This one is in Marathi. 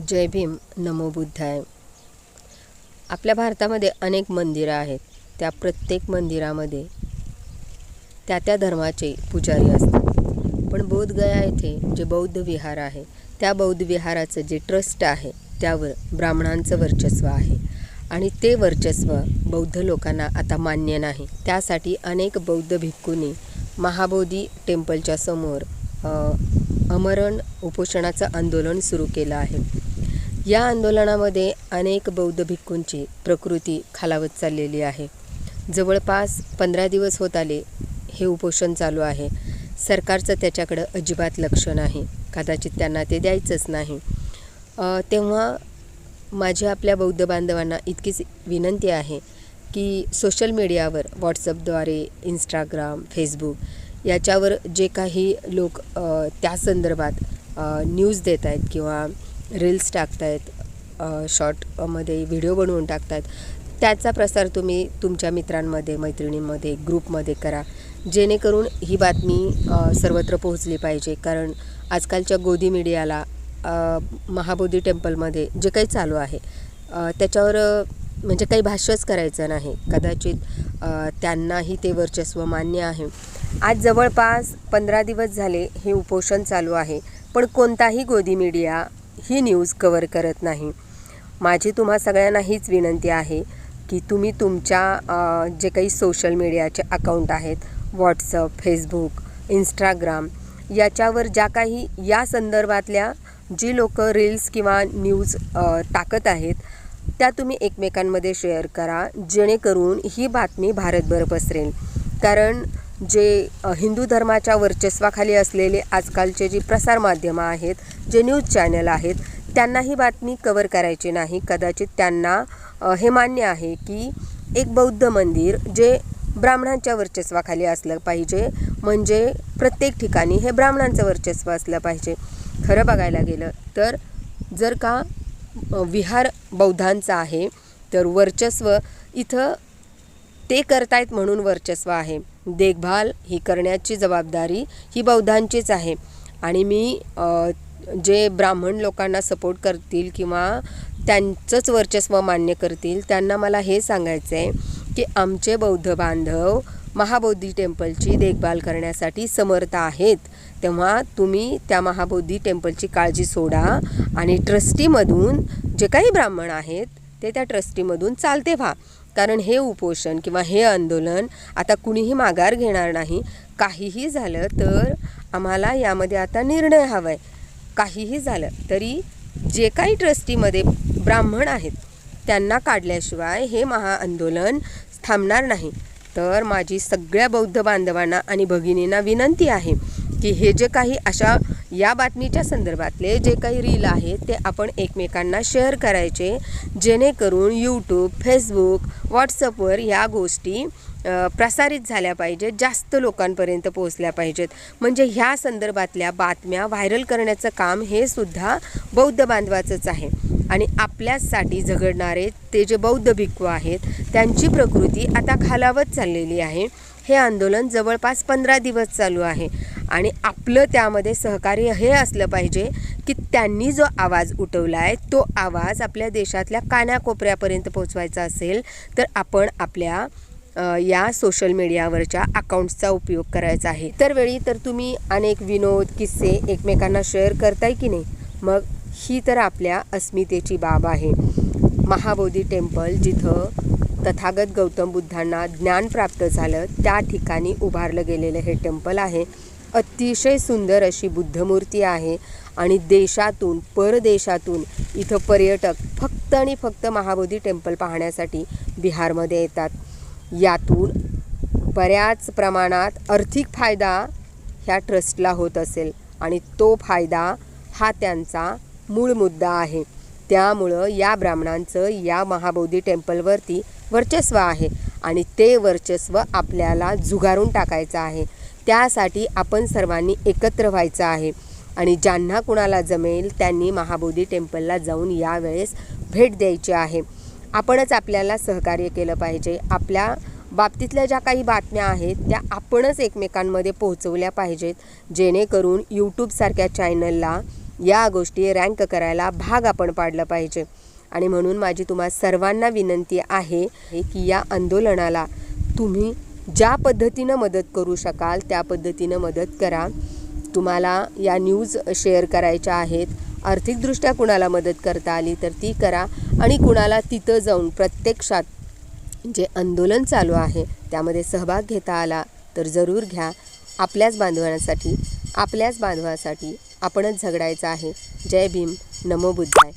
जय भीम नमो बुद्धाय. आपल्या भारतामध्ये अनेक मंदिरं आहेत. त्या प्रत्येक मंदिरामध्ये त्या त्या धर्माचे पुजारी असतात. पण बोधगया येथे जे बौद्ध विहार आहे त्या बौद्ध विहाराचं जे ट्रस्ट आहे त्यावर ब्राह्मणांचं वर्चस्व आहे. आणि ते वर्चस्व बौद्ध लोकांना आता मान्य नाही. त्यासाठी अनेक बौद्ध भिक्खूंनी महाबोधी टेम्पलच्या समोर अमरण उपोषणाचं आंदोलन सुरू केलं आहे. या आंदोलनामध्ये अनेक बौद्ध भिक्खूंची प्रकृती खालावत चाललेली आहे. जवळपास पंधरा दिवस होत आले हे उपोषण चालू आहे. सरकारचं त्याच्याकडं अजिबात लक्ष नाही. कदाचित त्यांना ते द्यायचंच नाही. तेव्हा माझी आपल्या बौद्ध बांधवांना इतकीच विनंती आहे की सोशल मीडियावर व्हॉट्सअपद्वारे इंस्टाग्राम फेसबुक याच्यावर जे काही लोक त्या संदर्भात न्यूज देत आहेत किंवा रील्स टाकत आहेत शॉर्टमध्ये व्हिडिओ बनवून टाकत आहेत त्याचा प्रसार तुम्ही तुमच्या मित्रांमध्ये मैत्रिणींमध्ये ग्रुपमध्ये करा. जेणेकरून ही बातमी सर्वत्र पोहोचली पाहिजे. कारण आजकालच्या गोदी मीडियाला महाबोधी टेम्पलमध्ये जे काही चालू आहे त्याच्यावर म्हणजे काही भाष्यच करायचं नाही. कदाचित त्यांनाही ते वर्चस्व मान्य आहे. आज जवळपास पंधरा दिवस झाले हे उपोषण चालू आहे पण कोणताही गोदी मीडिया ही न्यूज कवर करत नाही. माझी तुम्हा सगळ्यांना हीच विनंती आहे की तुम्ही तुमच्या जे काही सोशल मीडियाचे अकाउंट आहेत व्हॉट्सअप फेसबुक इंस्टाग्राम याच्यावर ज्या काही या संदर्भातल्या जी लोक रील्स किंवा न्यूज टाकत आहेत त्या तुम्ही एकमेकांमध्ये शेअर करा जेणेकरून ही बातमी भारतभर पसरेल. कारण जे हिंदू धर्माच्या वर्चस्वाखाली असलेले आजकालचे जी प्रसारमाध्यमं आहेत जे न्यूज चॅनल आहेत त्यांना ही बातमी कवर करायची नाही. कदाचित त्यांना हे मान्य आहे की एक बौद्ध मंदिर जे ब्राह्मणांच्या वर्चस्वाखाली असलं पाहिजे म्हणजे प्रत्येक ठिकाणी हे ब्राह्मणांचं वर्चस्व असलं पाहिजे. खरं बघायला गेलं तर जर का विहार बौद्धांचं आहे तर वर्चस्व इथं ते करतायत म्हणून वर्चस्व आहे. देखभाल ही करण्याची जबाबदारी ही बौद्धांचीच आहे. आणि मी जे ब्राह्मण लोकांना सपोर्ट करतील किंवा त्यांचंच वर्चस्व मान्य करतील त्यांना मला हे सांगायचं आहे की आमचे बौद्ध बांधव महाबोधी टेम्पलची देखभाल करण्यासाठी समर्थ आहेत. तेव्हा तुम्ही त्या महाबोधी टेम्पलची काळजी सोडा आणि ट्रस्टीमधून जे काही ब्राह्मण आहेत ते त्या ट्रस्टीमधून चालते व्हा. कारण हे उपोषण किंवा हे आंदोलन आता कुणीही माघार घेणार नाही. काहीही झालं तर आम्हाला यामध्ये आता निर्णय हवा आहे काहीही झालं तरी जे काही ट्रस्टीमध्ये ब्राह्मण आहेत त्यांना काढल्याशिवाय हे महाआंदोलन थांबणार नाही. तर माझी सगळ्या बौद्ध बांधवांना आणि भगिनींना विनंती आहे की हे जे काही अशा या बातमीच्या संदर्भातले जे काही रील आहेत ते आपण एकमेकांना शेअर करायचे जेणेकरून यूट्यूब फेसबुक व्हॉट्सअपवर ह्या गोष्टी प्रसारित झाल्या पाहिजेत जास्त लोकांपर्यंत पोहोचल्या पाहिजेत. म्हणजे ह्या संदर्भातल्या बातम्या व्हायरल करण्याचं काम हे सुद्धा बौद्ध बांधवाचंच आहे. आणि आपल्यासाठी झगडणारे ते जे बौद्ध भिक्खू आहेत त्यांची प्रकृती आता खालावत चाललेली आहे. हे आंदोलन जवळपास पंधरा दिवस चालू आहे. आणि आपलं त्यामध्ये सहकार्य हे असलं पाहिजे की त्यांनी जो आवाज उठवला आहे तो आवाज आपल्या देशातल्या कानाकोपऱ्यापर्यंत पोचवायचा असेल तर आपण आपल्या या सोशल मीडियावरच्या अकाउंट्सचा उपयोग करायचा आहे. तर वेळी तर तुम्ही अनेक विनोद किस्से एकमेकांना शेअर करताय की नाही? मग ही तर आपल्या अस्मितेची बाब आहे. महाबोधी टेम्पल जिथं तथागत गौतम बुद्धांना ज्ञान प्राप्त झालं त्या ठिकाणी उभारलं गेलेलं हे टेम्पल आहे. अतिशय सुंदर अशी बुद्धमूर्ती आहे आणि देशातून परदेशातून इथं पर्यटक फक्त आणि फक्त महाबोधी टेम्पल पाहण्यासाठी बिहारमध्ये येतात. यातून बऱ्याच प्रमाणात आर्थिक फायदा ह्या ट्रस्टला होत असेल आणि तो फायदा हा त्यांचा मूळ मुद्दा आहे. त्यामुळं या ब्राह्मणांचं या महाबोधी टेम्पलवरती वर्चस्व आहे आणि ते वर्चस्व आपल्याला जुगारून टाकायचं आहे. त्यासाठी आपण सर्वांनी एकत्र व्हायचं आहे. आणि ज्यांना कुणाला जमेल त्यांनी महाबोधी टेम्पलला जाऊन यावेळेस भेट द्यायची आहे. आपणच आपल्याला सहकार्य केलं पाहिजे. आपल्या बाबतीतल्या ज्या काही बातम्या आहेत त्या आपणच एकमेकांमध्ये पोहोचवल्या पाहिजेत. जेणेकरून यूट्यूबसारख्या चॅनलला या गोष्टी रँक करायला भाग आपण पाडलं पाहिजे. आणि म्हणून माझी तुम्हा सर्वांना विनंती आहे की या आंदोलनाला तुम्ही ज्या पद्धतीनं मदत करू शकाल त्या पद्धतीनं मदत करा. तुम्हाला या न्यूज शेअर करायच्या आहेत. आर्थिकदृष्ट्या कुणाला मदत करता आली तर ती करा आणि कुणाला तिथं जाऊन प्रत्यक्षात जे आंदोलन चालू आहे त्यामध्ये सहभाग घेता आला तर जरूर घ्या. आपल्याच बांधवांसाठी आपल्याच बांधवासाठी आपणच झगडायचं आहे. जय भीम. नमो बुद्धाय.